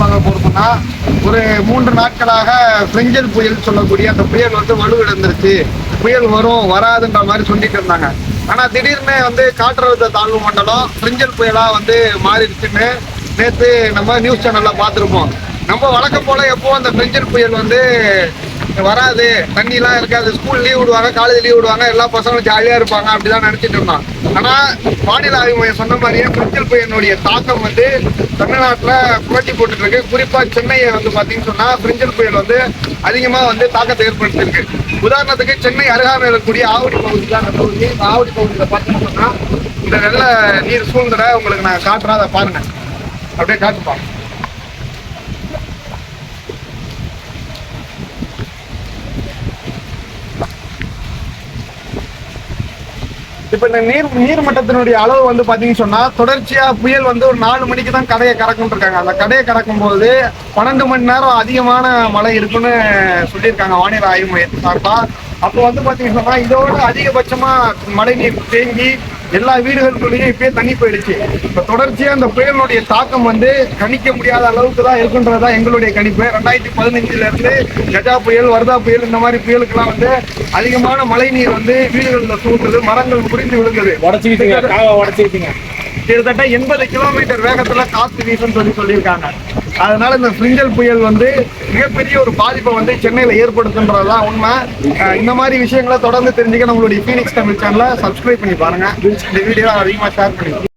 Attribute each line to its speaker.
Speaker 1: பார்க்க போறோம்னா ஒரு மூன்று நாட்களாக பிரிஞ்சல் புயல் சொல்லக்கூடிய அந்த புயல் வந்து வலுவிழந்துருச்சு. புயல் வரும் வராதுன்ற மாதிரி சொல்லிட்டு இருந்தாங்க. ஆனா திடீர்னு வந்து காற்றழுத்த தாழ்வு மண்டலம் பிரிஞ்சல் புயலா வந்து மாறிடுச்சுன்னு நேற்று நம்ம நியூஸ் சேனல்ல பார்த்துருப்போம். நம்ம வழக்கம் போல எப்போ அந்த பிரிஞ்சல் புயல் வந்து வராது. தண்ணிலாம் இருக்காது. ஸ்கூல் லீவ் விடுவாங்க காலேஜ் லீவ் விடுவாங்க. எல்லா பசங்களும் ஜாலியா இருப்பாங்க. அப்படிதான் நினைச்சிட்டு இருந்தான் ஆனா வானிலை ஆய்வு மையம் சொன்ன மாதிரியே பிரெஞ்சல் புயலினுடைய தாக்கம் வந்து தமிழ்நாட்டுல புரட்டி போட்டுட்டு இருக்கு குறிப்பா சென்னையை வந்து பாத்தீங்கன்னு சொன்னா பிரிஞ்சல் புயல் வந்து அதிகமா வந்து தாக்கத்தை ஏற்படுத்தியிருக்கு. உதாரணத்துக்கு சென்னை அருகாமையில் இருக்கக்கூடிய ஆவடி பகுதி தான் அந்த பகுதி. இந்த ஆவடி பகுதியில பாத்தீங்கன்னு சொன்னா இந்த வெள்ள நீர் சூழ்ந்துட உங்களுக்கு நான் காட்டுறேன். அதை பாருங்க. அப்படியே காட்டுப்பாங்க. இப்ப இந்த நீர் நீர் மட்டத்தினுடைய அளவு வந்து பாத்தீங்கன்னு சொன்னா தொடர்ச்சியா புயல் வந்து ஒரு நாலு மணிக்கு தான் கடையை கறக்கும் இருக்காங்க. அந்த கடையை கறக்கும் போது பன்னெண்டு மணி நேரம் அதிகமான மழை இருக்குன்னு சொல்லியிருக்காங்க வானிலை ஆய்வு மையத்து சார்பா. அப்போ வந்து பாத்தீங்கன்னு சொன்னா இதோட அதிகபட்சமா மழை நீர் தேங்கி எல்லா வீடுகளுக்குள்ளேயும் இப்பயே தண்ணி போயிடுச்சு. இப்போ தொடர்ச்சியாக அந்த புயலினுடைய தாக்கம் வந்து கணிக்க முடியாத அளவுக்கு தான் இருக்குன்றதுதான் எங்களுடைய கணிப்பு. ரெண்டாயிரத்தி பதினஞ்சுலேருந்து கஜா புயல் வர்தா புயல் இந்த மாதிரி புயலுக்கெல்லாம் வந்து அதிகமான மழை நீர் வந்து வீடுகளில் சூழ்ந்தது மரங்கள் புரிந்து விழுந்தது.
Speaker 2: உடச்சிக்கிட்டீங்க காவை உடச்சிக்கிட்டீங்க.
Speaker 1: கிட்டத்தட்ட எண்பது கிலோமீட்டர் வேகத்துல காத்து வீசுன்னு சொல்லி சொல்லியிருக்காங்க. அதனால இந்த ஃப்ரிஞ்சல் புயல் வந்து மிகப்பெரிய ஒரு பாதிப்பை வந்து சென்னையில ஏற்படுத்துன்றதுதான் உண்மை. இந்த மாதிரி விஷயங்களை தொடர்ந்து தெரிஞ்சுக்க நம்மளுடைய ஃபீனிக்ஸ் தமிழ் சேனலை சப்ஸ்கிரைப் பண்ணி பாருங்க. இந்த வீடியோ அதிகமாக ஷேர் பண்ணி